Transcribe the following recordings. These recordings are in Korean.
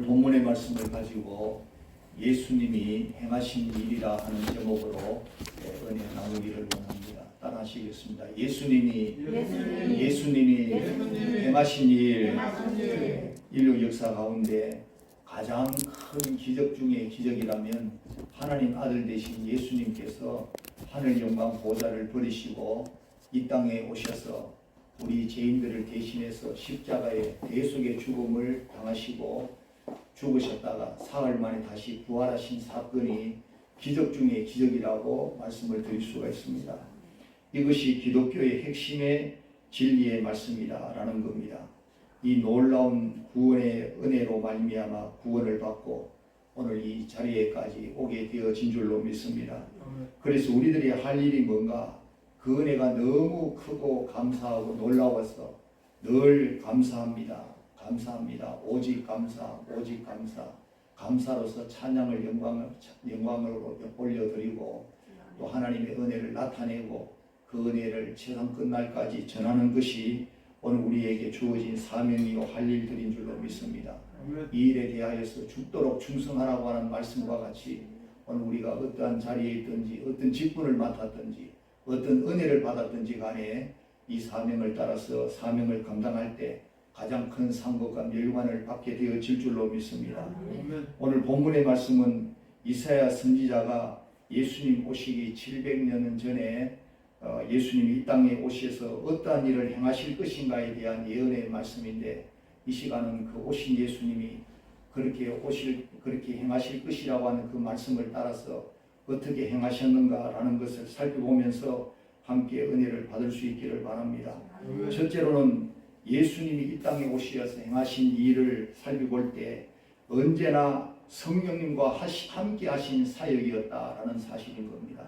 오늘 본문의 말씀을 가지고 예수님이 행하신 일이라 하는 제목으로 예, 은혜 나누기를 원합니다. 따라하시겠습니다. 예수님이 예수님. 예수님이 예수님. 행하신 일 행하신 일. 인류 역사 가운데 가장 큰 기적 중의 기적이라면 하나님 아들 되신 예수님께서 하늘 영광 보좌를 버리시고 이 땅에 오셔서 우리 죄인들을 대신해서 십자가의 대속의 죽음을 당하시고 죽으셨다가 사흘 만에 다시 부활하신 사건이 기적 중의 기적이라고 말씀을 드릴 수가 있습니다. 이것이 기독교의 핵심의 진리의 말씀이다라는 겁니다. 이 놀라운 구원의 은혜로 말미암아 구원을 받고 오늘 이 자리에까지 오게 되어진 줄로 믿습니다. 그래서 우리들이 할 일이 뭔가 그 은혜가 너무 크고 감사하고 놀라워서 늘 감사합니다. 감사합니다. 오직 감사, 오직 감사. 감사로서 찬양을 영광을 영광으로 올려드리고 또 하나님의 은혜를 나타내고 그 은혜를 세상 끝날까지 전하는 것이 오늘 우리에게 주어진 사명이요 할 일들인 줄로 믿습니다. 이 일에 대하여서 죽도록 충성하라고 하는 말씀과 같이 오늘 우리가 어떠한 자리에 있든지 어떤 직분을 맡았든지 어떤 은혜를 받았든지 간에 이 사명을 따라서 사명을 감당할 때 가장 큰 상급과 멸관을 받게 되어질 줄로 믿습니다. 오늘 본문의 말씀은 이사야 선지자가 예수님 오시기 700년 전에 어, 예수님이 이 땅에 오셔서 어떠한 일을 행하실 것인가에 대한 예언의 말씀인데 이 시간은 그 오신 예수님이 그렇게 오실 그렇게 행하실 것이라고 하는 그 말씀을 따라서 어떻게 행하셨는가라는 것을 살펴보면서 함께 은혜를 받을 수 있기를 바랍니다. 첫째로는 예수님이 이 땅에 오셔서 행하신 일을 살펴볼 때 언제나 성령님과 함께 하신 사역이었다라는 사실인 겁니다.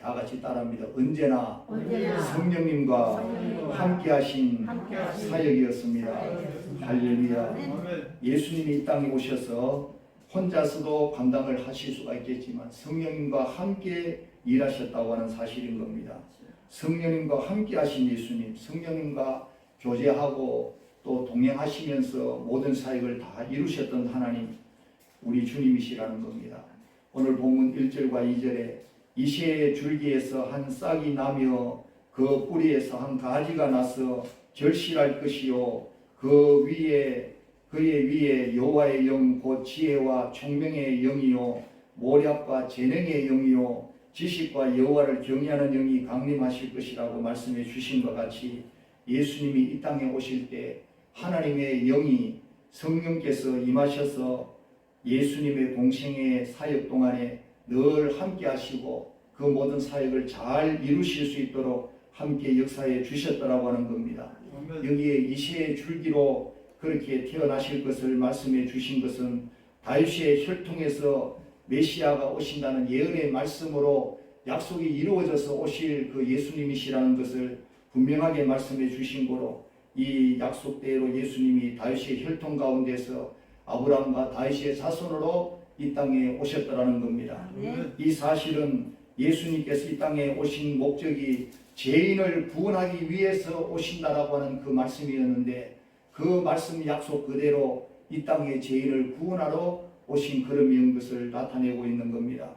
다 같이 따라합니다. 언제나 언제나 성령님과 성령님과 함께 하신. 사역이었습니다. 할렐루야. 예수님이 이 땅에 오셔서 혼자서도 감당을 하실 수가 있겠지만 성령님과 함께 일하셨다고 하는 사실인 겁니다. 성령님과 함께 하신 예수님, 성령님과 교제하고 또 동행하시면서 모든 사역을 다 이루셨던 하나님, 우리 주님이시라는 겁니다. 오늘 본문 1절과 2절에 이새의 줄기에서 한 싹이 나며 그 뿌리에서 한 가지가 나서 결실할 것이요 그 위에 그의 위에 여호와의 영 곧 지혜와 총명의 영이요 모략과 재능의 영이요 지식과 여호와를 경외하는 영이 강림하실 것이라고 말씀해 주신 것 같이 예수님이 이 땅에 오실 때 하나님의 영이 성령께서 임하셔서 예수님의 공생의 사역 동안에 늘 함께 하시고 그 모든 사역을 잘 이루실 수 있도록 함께 역사해 주셨더라고 하는 겁니다. 여기에 이시의 줄기로 그렇게 태어나실 것을 말씀해 주신 것은 다윗의 혈통에서 메시아가 오신다는 예언의 말씀으로 약속이 이루어져서 오실 그 예수님이시라는 것을 분명하게 말씀해 주신 거로 이 약속대로 예수님이 다윗의 혈통 가운데서 아브라함과 다윗의 자손으로 이 땅에 오셨더라는 겁니다. 이 사실은 예수님께서 이 땅에 오신 목적이 죄인을 구원하기 위해서 오신다라고 하는 그 말씀이었는데 그 말씀 약속 그대로 이 땅의 죄인을 구원하러 오신 그름인 것을 나타내고 있는 겁니다.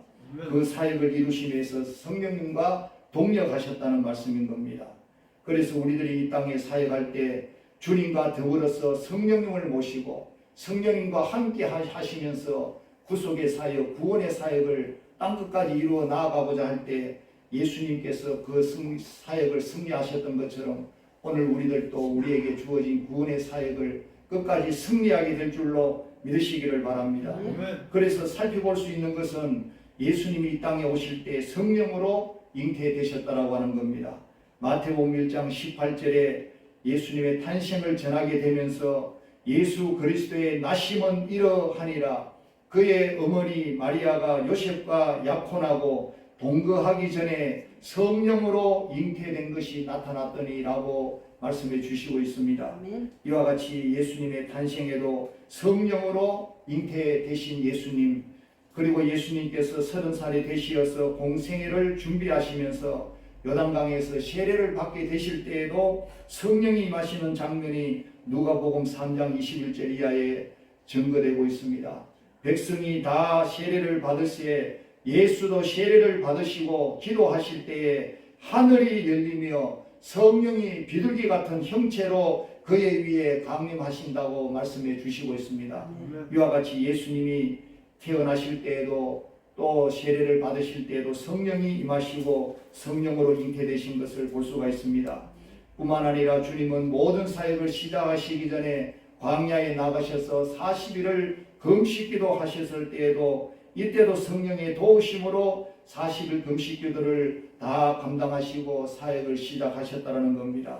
그 사역을 위해서 성령님과 동력하셨다는 말씀인 겁니다. 그래서 우리들이 이 땅에 사역할 때 주님과 더불어서 성령님을 모시고 성령님과 함께 하시면서 구속의 사역, 구원의 사역을 땅 끝까지 이루어 나아가고자 할 때 예수님께서 그 승, 사역을 승리하셨던 것처럼 오늘 우리들도 우리에게 주어진 구원의 사역을 끝까지 승리하게 될 줄로 믿으시기를 바랍니다. 그래서 살펴볼 수 있는 것은 예수님이 이 땅에 오실 때 성령으로 잉태되셨다라고 하는 겁니다. 마태복음 1장 18절에 예수님의 탄생을 전하게 되면서 예수 그리스도의 나심은 이러하니라 그의 어머니 마리아가 요셉과 약혼하고 동거하기 전에 성령으로 잉태된 것이 나타났더니라고 말씀해 주시고 있습니다. 이와 같이 예수님의 탄생에도 성령으로 잉태되신 예수님 그리고 예수님께서 서른 살이 되시어서 공생애를 준비하시면서 요단강에서 세례를 받게 되실 때에도 성령이 임하시는 장면이 누가복음 3장 21절 이하에 증거되고 있습니다. 백성이 다 세례를 받을세 예수도 세례를 받으시고 기도하실 때에 하늘이 열리며 성령이 비둘기 같은 형체로 그의 위에 강림하신다고 말씀해 주시고 있습니다. 이와 같이 예수님이 태어나실 때에도 또 세례를 받으실 때에도 성령이 임하시고 성령으로 잉태되신 것을 볼 수가 있습니다. 뿐만 아니라 주님은 모든 사역을 시작하시기 전에 광야에 나가셔서 40일을 금식기도 하셨을 때에도 이때도 성령의 도우심으로 40일 금식기도를 다 감당하시고 사역을 시작하셨다는 겁니다.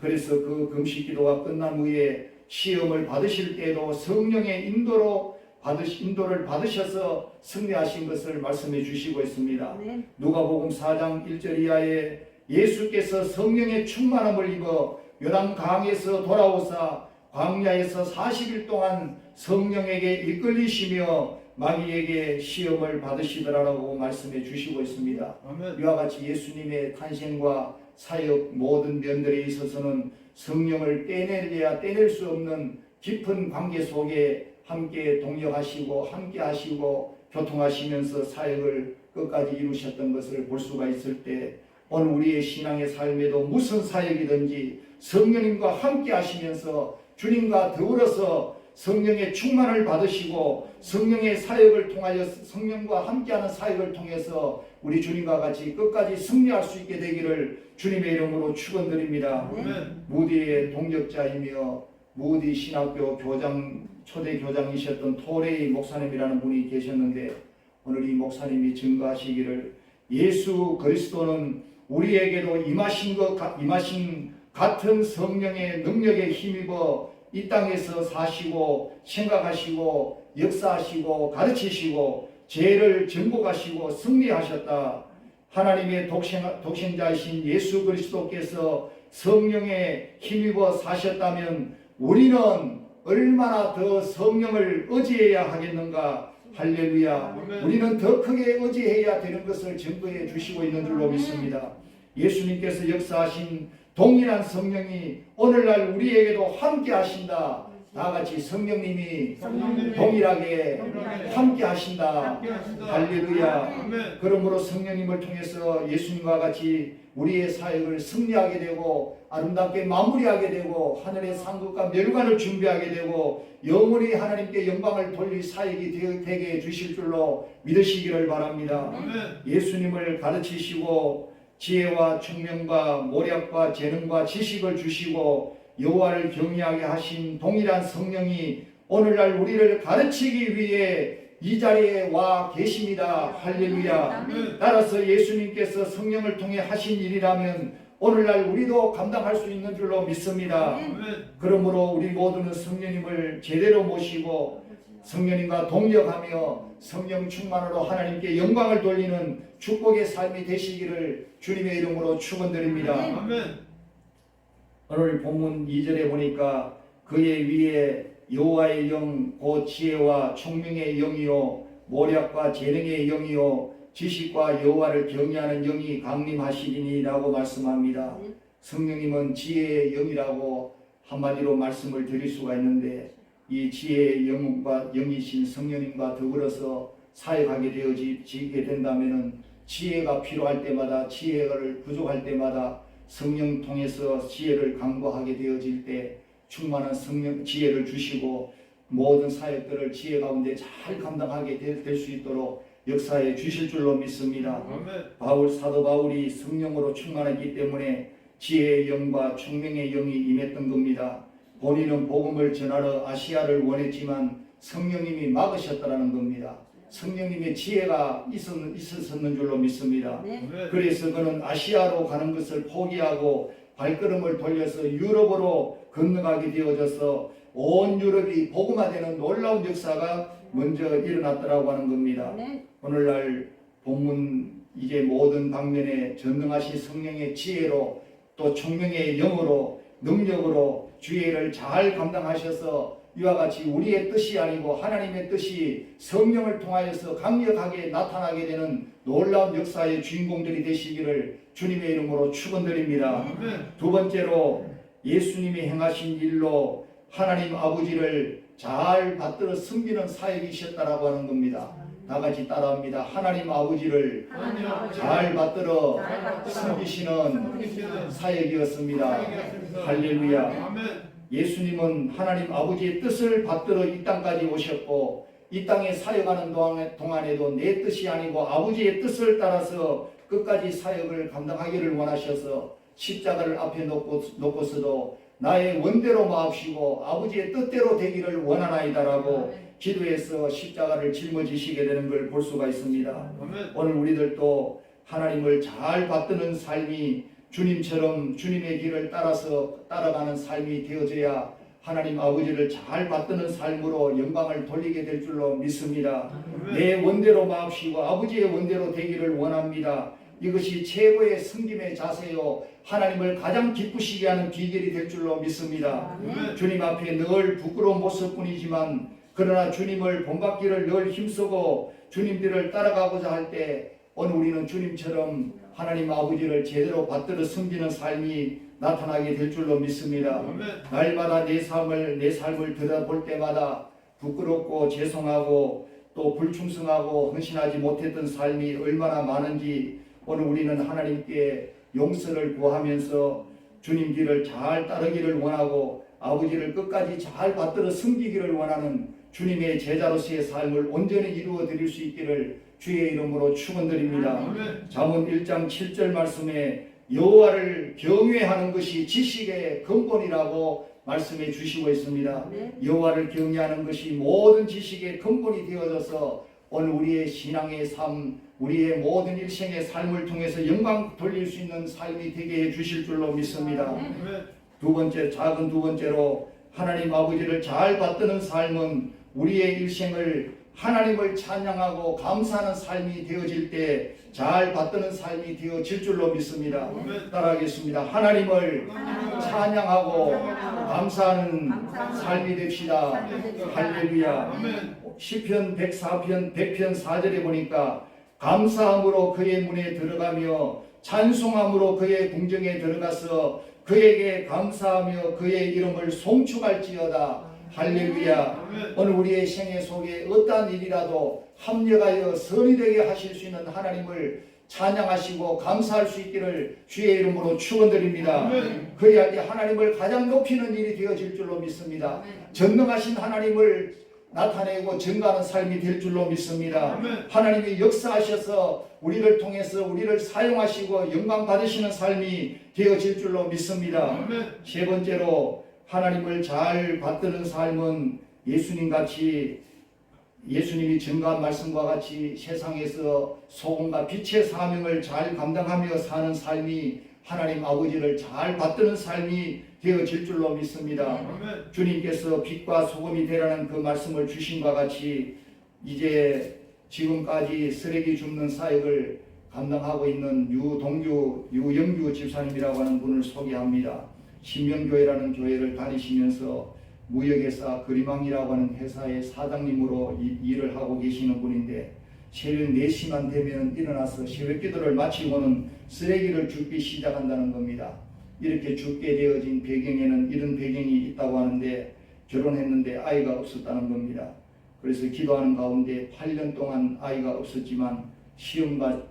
그래서 그 금식기도가 끝난 후에 시험을 받으실 때도 성령의 인도로 받으 인도를 받으셔서 승리하신 것을 말씀해 주시고 있습니다. 아멘. 누가복음 4장 1절 이하에 예수께서 성령의 충만함을 입어 요단 강에서 돌아오사 광야에서 40일 동안 성령에게 이끌리시며 마귀에게 시험을 받으시더라라고 말씀해 주시고 있습니다. 아멘. 이와 같이 예수님의 탄생과 사역 모든 면들에 있어서는 성령을 떼내야 떼낼 수 없는 깊은 관계 속에 함께 동역하시고 함께 하시고 교통하시면서 사역을 끝까지 이루셨던 것을 볼 수가 있을 때 오늘 우리의 신앙의 삶에도 무슨 사역이든지 성령님과 함께 하시면서 주님과 더불어서 성령의 충만을 받으시고 성령의 사역을 통하여 성령과 함께하는 사역을 통해서 우리 주님과 같이 끝까지 승리할 수 있게 되기를 주님의 이름으로 축원드립니다. 무디의 동력자이며 무디 신학교 교장 초대 교장이셨던 토레이 목사님이라는 분이 계셨는데 오늘 이 목사님이 증거하시기를 예수 그리스도는 우리에게도 임하신 것 같- 임하신 같은 성령의 능력에 힘입어 이 땅에서 사시고 생각하시고 역사하시고 가르치시고 죄를 정복하시고 승리하셨다. 하나님의 독생, 독생자이신 예수 그리스도께서 성령에 힘입어 사셨다면 우리는 얼마나 더 성령을 의지해야 하겠는가? 할렐루야. 우리는 더 크게 의지해야 되는 것을 증거해 주시고 있는 줄로 믿습니다. 예수님께서 역사하신 동일한 성령이 오늘날 우리에게도 함께 하신다 다같이 성령님이 동일하게 함께 하신다. 할렐루야. 그러므로 성령님을 통해서 예수님과 같이 우리의 사역을 승리하게 되고 아름답게 마무리하게 되고 하늘의 상급과 멸관을 준비하게 되고 영원히 하나님께 영광을 돌릴 사역이 되- 되게 해주실 줄로 믿으시기를 바랍니다. 예수님을 가르치시고 지혜와 총명과 모략과 재능과 지식을 주시고 여호와를 경외하게 하신 동일한 성령이 오늘날 우리를 가르치기 위해 이 자리에 와 계십니다. 할렐루야. 따라서 예수님께서 성령을 통해 하신 일이라면 오늘날 우리도 감당할 수 있는 줄로 믿습니다. 그러므로 우리 모두는 성령님을 제대로 모시고 성령님과 동력하며 성령 충만으로 하나님께 영광을 돌리는 축복의 삶이 되시기를 주님의 이름으로 축원드립니다. 오늘 본문 2절에 보니까 그의 위에 여호와의 영, 곧 지혜와 총명의 영이요 모략과 재능의 영이요 지식과 여호와를 경외하는 영이 강림하시리니라고 말씀합니다. 성령님은 지혜의 영이라고 한마디로 말씀을 드릴 수가 있는데 이 지혜의 영과 영이신 성령님과 더불어서 사역하게 되어지게 된다면은 지혜가 필요할 때마다 지혜를 부족할 때마다 성령 통해서 지혜를 강구하게 되어질 때 충만한 성령 지혜를 주시고 모든 사역들을 지혜 가운데 잘 감당하게 될 수 있도록 역사해 주실 줄로 믿습니다. 아멘. 바울 사도 바울이 성령으로 충만했기 때문에 지혜의 영과 총명의 영이 임했던 겁니다. 본인은 복음을 전하러 아시아를 원했지만 성령님이 막으셨다라는 겁니다. 성령님의 지혜가 있었, 있었는 줄로 믿습니다. 아멘. 그래서 그는 아시아로 가는 것을 포기하고 발걸음을 돌려서 유럽으로 건너가게 되어져서 온 유럽이 복음화되는 놀라운 역사가 먼저 일어났더라고 하는 겁니다. 아멘. 오늘날 본문 이제 모든 방면에 전능하신 성령의 지혜로 또 총명의 영으로 능력으로 주의를 잘 감당하셔서 이와 같이 우리의 뜻이 아니고 하나님의 뜻이 성령을 통하여서 강력하게 나타나게 되는 놀라운 역사의 주인공들이 되시기를 주님의 이름으로 축원드립니다. 두 번째로 예수님이 행하신 일로 하나님 아버지를 잘 받들어 섬기는 사역이셨다라고 하는 겁니다. 다 같이 따라합니다. 하나님 아버지를 하나님 잘 받들어 섬기시는. 사역이었습니다. 할렐루야. 예수님은 하나님 아버지의 뜻을 받들어 이 땅까지 오셨고 이 땅에 사역하는 동안에- 동안에도 내 뜻이 아니고 아버지의 뜻을 따라서 끝까지 사역을 감당하기를 원하셔서 십자가를 앞에 놓고, 놓고서도 나의 원대로 마옵시고 아버지의 뜻대로 되기를 원하나이다라고 기도해서 십자가를 짊어지시게 되는 걸 볼 수가 있습니다. 오늘 우리들도 하나님을 잘 받드는 삶이 주님처럼 주님의 길을 따라서 따라가는 삶이 되어져야 하나님 아버지를 잘 받드는 삶으로 영광을 돌리게 될 줄로 믿습니다. 내 원대로 마옵시고 아버지의 원대로 되기를 원합니다. 이것이 최고의 승김의 자세요. 하나님을 가장 기쁘시게 하는 비결이 될 줄로 믿습니다. 주님 앞에 늘 부끄러운 모습뿐이지만 그러나 주님을 본받기를 늘 힘쓰고 주님들을 따라가고자 할 때 오늘 우리는 주님처럼 하나님 아버지를 제대로 받들어 섬기는 삶이 나타나게 될 줄로 믿습니다. 날마다 내 삶을 내 삶을 들여볼 때마다 부끄럽고 죄송하고 또 불충성하고 헌신하지 못했던 삶이 얼마나 많은지 오늘 우리는 하나님께 용서를 구하면서 주님 길을 잘 따르기를 원하고 아버지를 끝까지 잘 받들어 섬기기를 원하는 주님의 제자로서의 삶을 온전히 이루어 드릴 수 있기를 주의 이름으로 축원드립니다. 잠언 1장 7절 말씀에 여호와를 경외하는 것이 지식의 근본이라고 말씀해 주시고 있습니다. 여호와를 경외하는 것이 모든 지식의 근본이 되어져서 오늘 우리의 신앙의 삶, 우리의 모든 일생의 삶을 통해서 영광 돌릴 수 있는 삶이 되게 해 주실 줄로 믿습니다. 두 번째 작은 두 번째로 하나님 아버지를 잘 받드는 삶은 우리의 일생을 하나님을 찬양하고 감사하는 삶이 되어질 때 잘 받드는 삶이 되어질 줄로 믿습니다. 따라하겠습니다. 하나님을 찬양하고 감사하는 삶이 됩시다. 할렐루야. 시편 104편 100편 4절에 보니까 감사함으로 그의 문에 들어가며 찬송함으로 그의 궁정에 들어가서 그에게 감사하며 그의 이름을 송축할지어다. 할렐루야. 오늘 우리의 생애 속에 어떠한 일이라도 합력하여 선이 되게 하실 수 있는 하나님을 찬양하시고 감사할 수 있기를 주의 이름으로 축원드립니다. 그리할 때 하나님을 가장 높이는 일이 되어질 줄로 믿습니다. 전능하신 하나님을 나타내고 증가하는 삶이 될 줄로 믿습니다. 아멘. 하나님이 역사하셔서 우리를 통해서 우리를 사용하시고 영광 받으시는 삶이 되어질 줄로 믿습니다. 아멘. 세 번째로 하나님을 잘 받드는 삶은 예수님 같이 예수님이 증거한 말씀과 같이 세상에서 소금과 빛의 사명을 잘 감당하며 사는 삶이 하나님 아버지를 잘 받드는 삶이 되어질 줄로 믿습니다. 주님께서 빛과 소금이 되라는 그 말씀을 주신과 같이 이제 지금까지 쓰레기 줍는 사역을 감당하고 있는 유동규, 유영규 집사님이라고 하는 분을 소개합니다. 신명교회라는 교회를 다니시면서 무역회사 그리망이라고 하는 회사의 사장님으로 이- 일을 하고 계시는 분인데 새벽 4시만 되면 일어나서 새벽 기도를 마치고는 쓰레기를 줍기 시작한다는 겁니다. 이렇게 죽게 되어진 배경에는 이런 배경이 있다고 하는데 결혼했는데 아이가 없었다는 겁니다. 그래서 기도하는 가운데 8년 동안 아이가 없었지만 시험과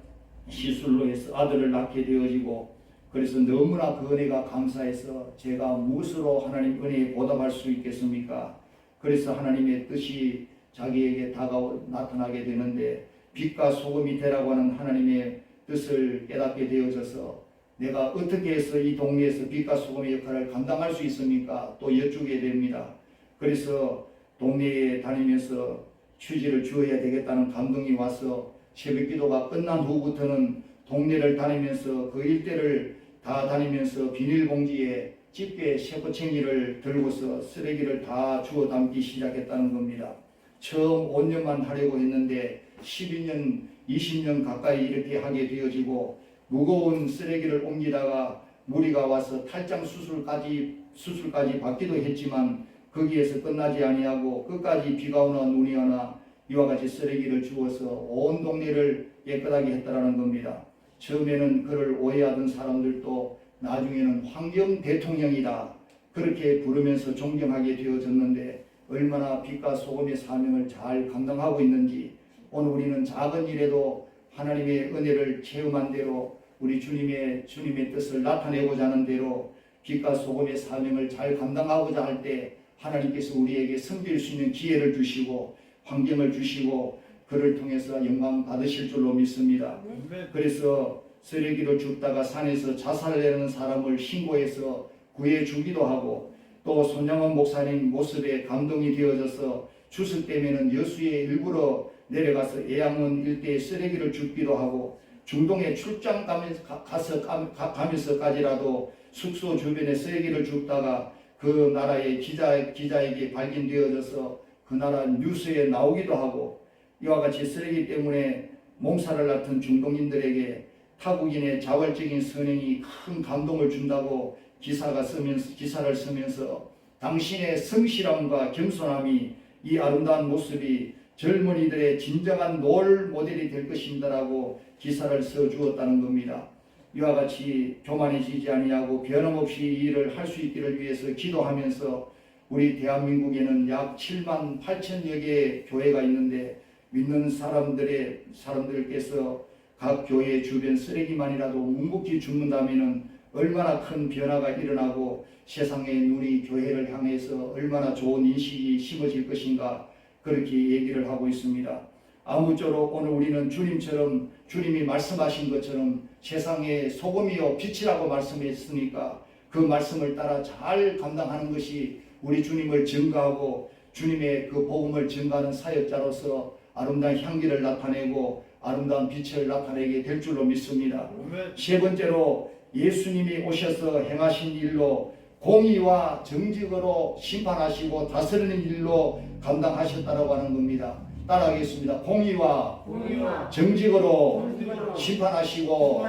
시술로 해서 아들을 낳게 되어지고 그래서 너무나 그 은혜가 감사해서 제가 무엇으로 하나님 은혜에 보답할 수 있겠습니까? 그래서 하나님의 뜻이 자기에게 다가오 나타나게 되는데 빛과 소금이 되라고 하는 하나님의 뜻을 깨닫게 되어져서 내가 어떻게 해서 이 동네에서 빛과 소금의 역할을 감당할 수 있습니까? 또 여쭈게 됩니다. 그래서 동네에 다니면서 휴지를 주어야 되겠다는 감동이 와서 새벽 기도가 끝난 후부터는 동네를 다니면서 그 일대를 다 다니면서 비닐봉지에 집게 쇠꼬챙이를 들고서 쓰레기를 다 주워 담기 시작했다는 겁니다. 처음 5년만 하려고 했는데 12년, 20년 가까이 이렇게 하게 되어지고 무거운 쓰레기를 옮기다가 무리가 와서 탈장 수술까지 수술까지 받기도 했지만 거기에서 끝나지 아니하고 끝까지 비가 오나 눈이 오나 이와 같이 쓰레기를 주워서 온 동네를 깨끗하게 했다라는 겁니다. 처음에는 그를 오해하던 사람들도 나중에는 환경 대통령이다. 그렇게 부르면서 존경하게 되어졌는데 얼마나 빛과 소금의 사명을 잘 감당하고 있는지 오늘 우리는 작은 일에도 하나님의 은혜를 체험한 대로 우리 주님의 주님의 뜻을 나타내고자 하는 대로 빛과 소금의 사명을 잘 감당하고자 할 때 하나님께서 우리에게 섬길 수 있는 기회를 주시고 환경을 주시고 그를 통해서 영광 받으실 줄로 믿습니다. 아멘. 그래서 쓰레기를 줍다가 산에서 자살하려는 사람을 신고해서 구해 주기도 하고 또 손양원 목사님 모습에 감동이 되어져서 주술 때면은 여수에 일부러 내려가서 애양원 일대에 쓰레기를 줍기도 하고 중동에 출장 가면서 가- 가서 가면서까지라도 숙소 주변에 쓰레기를 줍다가 그 나라의 기자 기자에게 발견되어져서 그 나라 뉴스에 나오기도 하고 이와 같이 쓰레기 때문에 몸살을 앓던 중동인들에게 타국인의 자발적인 선행이 큰 감동을 준다고 기사가 쓰면서 기사를 쓰면서 당신의 성실함과 겸손함이 이 아름다운 모습이 젊은이들의 진정한 롤 모델이 될 것입니다라고 기사를 써 주었다는 겁니다. 이와 같이 교만해지지 아니하고 변함없이 이 일을 할 수 있기를 위해서 기도하면서 우리 대한민국에는 약 7만 8천여 개의 교회가 있는데 믿는 사람들의 사람들께서 각 교회 주변 쓰레기만이라도 묵묵히 줍는다면은 얼마나 큰 변화가 일어나고 세상의 눈이 교회를 향해서 얼마나 좋은 인식이 심어질 것인가 그렇게 얘기를 하고 있습니다. 아무쪼록 오늘 우리는 주님처럼 주님이 말씀하신 것처럼 세상의 소금이요 빛이라고 말씀했으니까 그 말씀을 따라 잘 감당하는 것이 우리 주님을 증거하고 주님의 그 복음을 증거하는 사역자로서 아름다운 향기를 나타내고 아름다운 빛을 나타내게 될 줄로 믿습니다. 세 번째로 예수님이 오셔서 행하신 일로 공의와 정직으로 심판하시고 다스리는 일로 감당하셨다라고 하는 겁니다. 따라하겠습니다. 공의와 공의와 정직으로 정직으로 심판하시고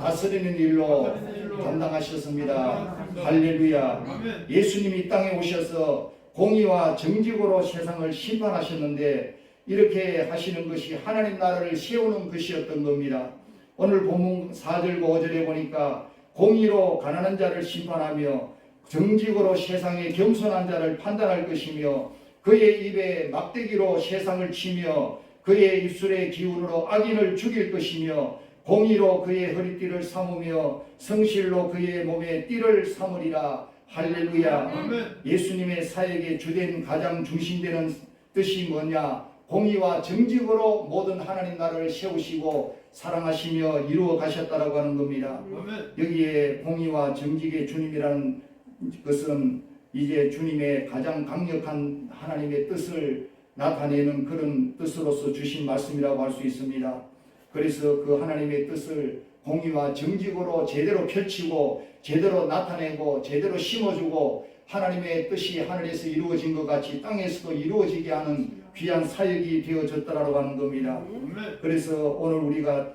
다스리는 일로 감당하셨습니다. 할렐루야. 예수님이 이 땅에 오셔서 공의와 정직으로 세상을 심판하셨는데 이렇게 하시는 것이 하나님 나라를 세우는 것이었던 겁니다. 오늘 본문 4절과 5절에 보니까 공의로 가난한 자를 심판하며 정직으로 세상의 겸손한 자를 판단할 것이며 그의 입에 막대기로 세상을 치며 그의 입술의 기운으로 악인을 죽일 것이며 공의로 그의 허리띠를 삼으며 성실로 그의 몸에 띠를 삼으리라 할렐루야. 예수님의 사역의 주된 가장 중심되는 뜻이 뭐냐? 공의와 정직으로 모든 하나님 나라를 세우시고 사랑하시며 이루어 가셨다라고 하는 겁니다. 여기에 공의와 정직의 주님이라는 것은 이제 주님의 가장 강력한 하나님의 뜻을 나타내는 그런 뜻으로서 주신 말씀이라고 할 수 있습니다. 그래서 그 하나님의 뜻을 공의와 정직으로 제대로 펼치고 제대로 나타내고 제대로 심어주고 하나님의 뜻이 하늘에서 이루어진 것 같이 땅에서도 이루어지게 하는 귀한 사역이 되어졌다라고 하는 겁니다. 그래서 오늘 우리가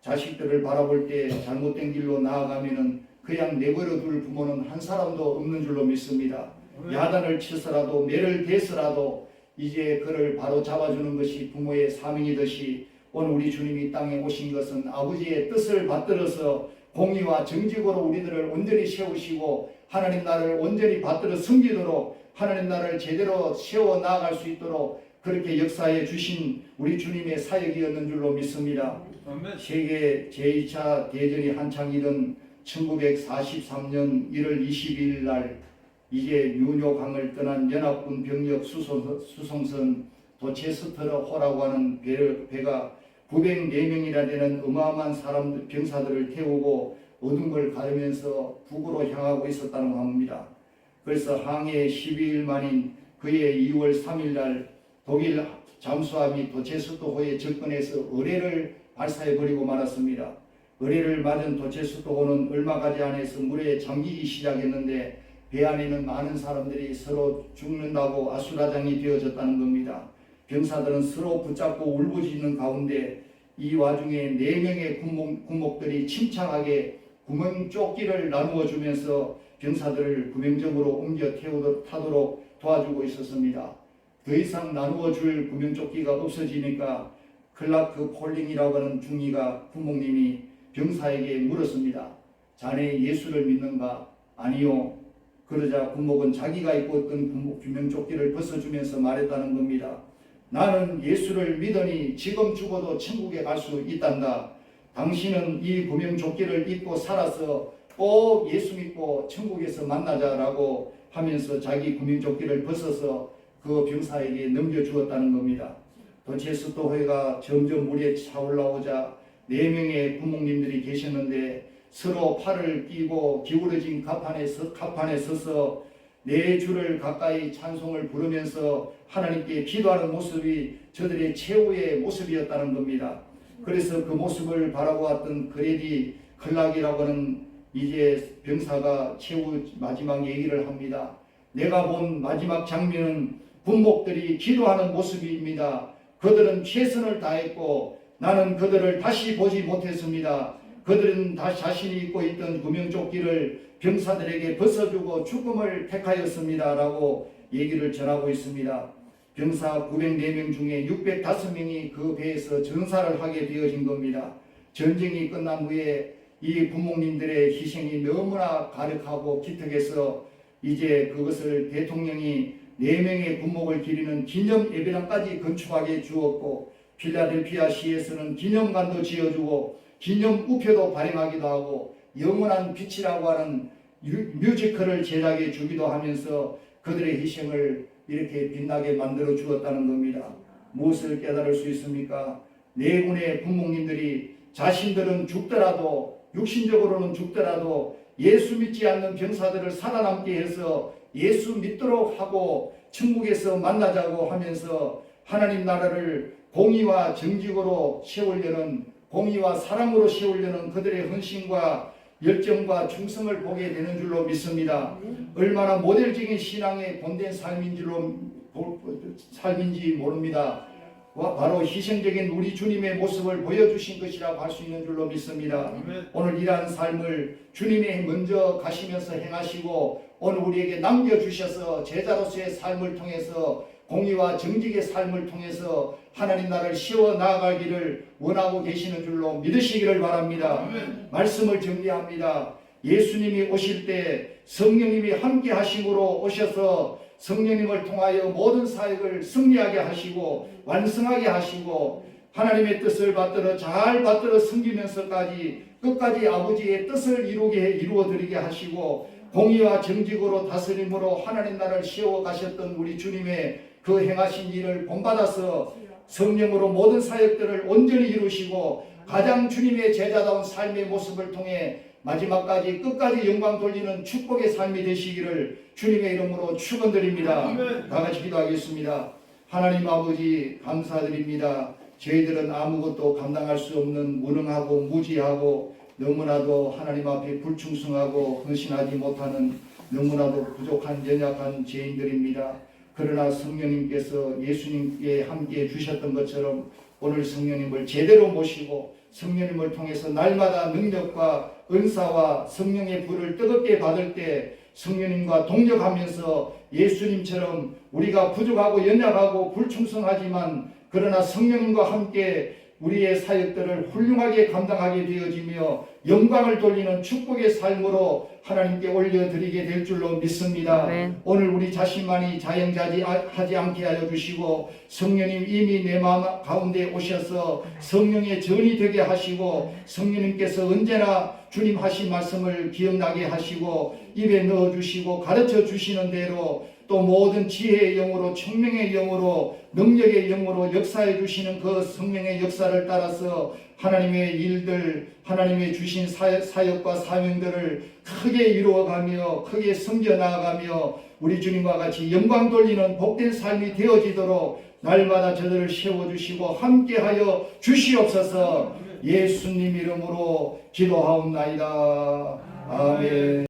자식들을 바라볼 때 잘못된 길로 나아가면은 그냥 내버려 둘 부모는 한 사람도 없는 줄로 믿습니다. 야단을 치서라도 매를 대서라도 이제 그를 바로 잡아주는 것이 부모의 사명이듯이 오늘 우리 주님이 이 땅에 오신 것은 아버지의 뜻을 받들어서 공의와 정직으로 우리들을 온전히 세우시고 하나님 나라를 온전히 받들어 섬기도록 하나님 나라를 제대로 세워 나아갈 수 있도록 그렇게 역사해 주신 우리 주님의 사역이었는 줄로 믿습니다. 세계 제2차 대전이 한창이던 1943년 1월 22일 날 이제 윤효강을 떠난 연합군 병력 수송, 수송선 도체스터러 호라고 하는 배, 배가 904명이나 되는 어마어마한 사람들 병사들을 태우고 어둠 걸 가르면서 북으로 향하고 있었다는 겁니다. 그래서 항해 12일 만인 그해 2월 3일 날 독일 잠수함이 도체스토호에 접근해서 의뢰를 발사해 버리고 말았습니다. 의뢰를 맞은 도체스토호는 얼마 가지 안에서 물에 잠기기 시작했는데 배 안에는 많은 사람들이 서로 죽는다고 아수라장이 되어졌다는 겁니다. 병사들은 서로 붙잡고 울부짖는 가운데 이 와중에 네 명의 군목, 군목들이 침착하게 구명조끼를 나누어 주면서 병사들을 구명적으로 옮겨 태우도록 타도록 도와주고 있었습니다. 더 이상 나누어 줄 구명조끼가 없어지니까 클라크 폴링이라고 하는 중위가 부모님이 병사에게 물었습니다. 자네 예수를 믿는가? 아니요. 그러자 군목은 자기가 입고 있던 군목 규명조끼를 벗어주면서 말했다는 겁니다. 나는 예수를 믿으니 지금 죽어도 천국에 갈 수 있단다. 당신은 이 구명조끼를 입고 살아서 꼭 예수 믿고 천국에서 만나자라고 하면서 자기 구명조끼를 벗어서 그 병사에게 넘겨주었다는 겁니다. 도체스토회가 점점 물에 차올라오자 네 명의 부목님들이 계셨는데 서로 팔을 끼고 기울어진 갑판에, 서, 갑판에 서서 네 줄을 가까이 찬송을 부르면서 하나님께 기도하는 모습이 저들의 최후의 모습이었다는 겁니다. 그래서 그 모습을 바라보았던 그레디 클락이라고 하는 이제 병사가 최후 마지막 얘기를 합니다. 내가 본 마지막 장면은 군목들이 기도하는 모습입니다. 그들은 최선을 다했고 나는 그들을 다시 보지 못했습니다. 그들은 다 자신이 입고 있던 구명조끼를 병사들에게 벗어주고 죽음을 택하였습니다. 라고 얘기를 전하고 있습니다. 병사 904명 중에 605명이 그 배에서 전사를 하게 되어진 겁니다. 전쟁이 끝난 후에 이 부모님들의 희생이 너무나 가득하고 기특해서 이제 그것을 대통령이 4명의 군목을 기리는 기념 예배당까지 건축하게 주었고 필라델피아 시에서는 기념관도 지어주고 기념 우표도 발행하기도 하고 영원한 빛이라고 하는 뮤- 뮤지컬을 제작해 주기도 하면서 그들의 희생을 이렇게 빛나게 만들어 주었다는 겁니다. 무엇을 깨달을 수 있습니까? 네 분의 부모님들이 자신들은 죽더라도 육신적으로는 죽더라도 예수 믿지 않는 병사들을 살아남게 해서 예수 믿도록 하고 천국에서 만나자고 하면서 하나님 나라를 공의와 정직으로 세우려는 공의와 사랑으로 세우려는 그들의 헌신과 열정과 충성을 보게 되는 줄로 믿습니다. 얼마나 모델적인 신앙의 본된 삶인 줄로 삶인지 모릅니다. 와 바로 희생적인 우리 주님의 모습을 보여주신 것이라고 할 수 있는 줄로 믿습니다. 오늘 이러한 삶을 주님이 먼저 가시면서 행하시고 오늘 우리에게 남겨주셔서 제자로서의 삶을 통해서 공의와 정직의 삶을 통해서 하나님 나라를 세워 나아가기를 원하고 계시는 줄로 믿으시기를 바랍니다. 말씀을 정리합니다. 예수님이 오실 때 성령님이 함께 하심으로 오셔서 성령님을 통하여 모든 사역을 승리하게 하시고 완성하게 하시고 하나님의 뜻을 받들어 잘 받들어 섬기면서까지 끝까지 아버지의 뜻을 이루게 이루어 드리게 하시고 공의와 정직으로 다스림으로 하나님 나라를 세워 가셨던 우리 주님의 그 행하신 일을 본받아서 성령으로 모든 사역들을 온전히 이루시고 가장 주님의 제자다운 삶의 모습을 통해 마지막까지 끝까지 영광 돌리는 축복의 삶이 되시기를 주님의 이름으로 축원드립니다. 다 같이 기도하겠습니다. 하나님 아버지 감사드립니다. 저희들은 아무것도 감당할 수 없는 무능하고 무지하고 너무나도 하나님 앞에 불충성하고 헌신하지 못하는 너무나도 부족한 연약한 죄인들입니다. 그러나 성령님께서 예수님께 함께 주셨던 것처럼 오늘 성령님을 제대로 모시고 성령님을 통해서 날마다 능력과 은사와 성령의 불을 뜨겁게 받을 때 성령님과 동력하면서 예수님처럼 우리가 부족하고 연약하고 불충성하지만 그러나 성령님과 함께 우리의 사역들을 훌륭하게 감당하게 되어지며 영광을 돌리는 축복의 삶으로 하나님께 올려드리게 될 줄로 믿습니다. 아멘. 오늘 우리 자신만이 자영자지하지 않게 하여 주시고 성령님 이미 내 마음 가운데 오셔서 성령의 전이 되게 하시고 성령님께서 언제나 주님 하신 말씀을 기억나게 하시고 입에 넣어 주시고 가르쳐 주시는 대로 또 모든 지혜의 영으로 청명의 영으로 능력의 영으로 역사해 주시는 그 성령의 역사를 따라서 하나님의 일들 하나님의 주신 사역, 사역과 사명들을 크게 이루어가며 크게 섬겨 나아가며 우리 주님과 같이 영광 돌리는 복된 삶이 되어지도록 날마다 저들을 세워주시고 함께하여 주시옵소서. 예수님 이름으로 기도하옵나이다. 아멘